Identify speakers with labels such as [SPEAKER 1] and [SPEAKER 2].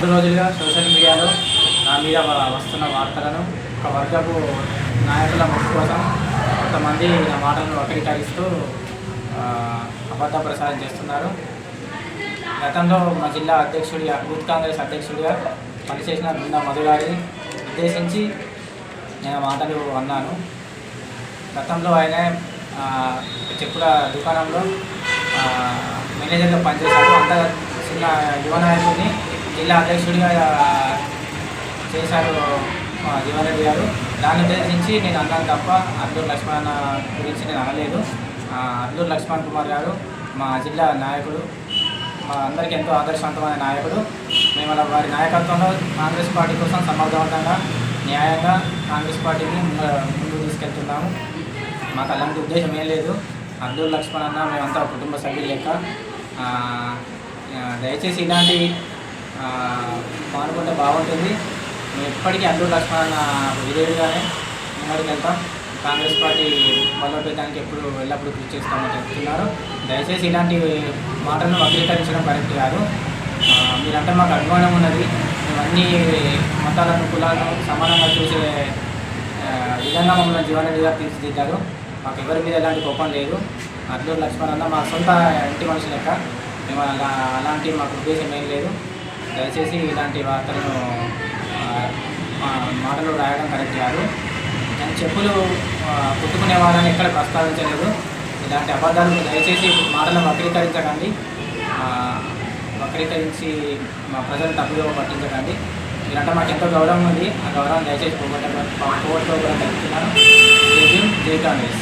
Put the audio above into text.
[SPEAKER 1] రెండు రోజులుగా సోషల్ మీడియాలో నా మీద వస్తున్న వార్తలను ఒక వర్గపు నాయకుల ముక్కు కోసం కొంతమంది నా మాటలను వక్రీకరిస్తూ అబద్ధ ప్రసారం చేస్తున్నారు. గతంలో మా జిల్లా అధ్యక్షుడిగా బూత్ కాంగ్రెస్ అధ్యక్షుడిగా పనిచేసిన బృంద మధుగారిని ఉద్దేశించి నేను మాటలు అన్నాను. గతంలో ఆయన చెప్పుల దుకాణంలో మేనేజర్గా పనిచేశాడు అంత చిన్న యువ నాయకుడిని జిల్లా అధ్యక్షుడిగా చేశారు మా జీవన్రెడ్డి గారు. దాన్ని ఉద్దేశించి నేను అన్నాను తప్ప అల్లూరు లక్ష్మణ్ గురించి నేను అనలేదు. అల్లూరు లక్ష్మణ్ కుమార్ గారు మా జిల్లా నాయకుడు మా అందరికీ ఎంతో ఆదర్శవంతమైన నాయకుడు. మేము అలా వారి నాయకత్వంలో కాంగ్రెస్ పార్టీ కోసం సమర్థవంతంగా న్యాయంగా కాంగ్రెస్ పార్టీని ముందు- ముందుకు తీసుకెళ్తున్నాము. మాకు అలాంటి ఉద్దేశం ఏం లేదు. అల్లూరు లక్ష్మణ్ అన్న మేమంతా కుటుంబ సభ్యులు లెక్క. దయచేసి ఇలాంటి ఆ, బాగుంటుంది. మేము ఎప్పటికీ అబ్దుల్ లక్ష్మణ అన్న విధేయుడిగానే వెళ్తాం. కాంగ్రెస్ పార్టీ బలోపేతానికి ఎప్పుడు ఎల్లప్పుడూ కృషి చేస్తామని చెప్తున్నారు. దయచేసి ఇలాంటి మాటలను వక్రీకరించడం కరెక్ట్ కాదు. మీరంటే మాకు అభిమానం ఉన్నది. మేము అన్ని మతాలను కులాలను సమానంగా చూసే విధంగా మమ్మల్ని జీవనరెడ్డి తీర్చిదిద్దారు. మాకు ఎవరి మీద ఎలాంటి కోపం లేదు. అల్లూరు లక్ష్మణ్ అన్న మా సొంత ఇంటి మనిషి లెక్క. మేము అలా అలాంటి మాకు ఉద్దేశం ఏం లేదు. దయచేసి ఇలాంటి వార్తలను మాటలు రాయడం కరెక్ట్ కాదు. నేను చెప్పులు పుట్టుకునే కుట్టుకునే వాళ్ళని ఎక్కడ ప్రస్తావించలేదు. ఇలాంటి అబద్ధాలు దయచేసి మాటలను వక్రీకరించకండి. వక్రీకరించి మా ప్రజలు తప్పుగా పట్టించకండి. ఇలాంటి మాకు ఎంతో గౌరవం ఉంది. ఆ గౌరవం దయచేసి పోగొట్ట పోగొట్టుకోవాలని చెప్తున్నాను జై భీమ్, జై కాంగ్రెస్.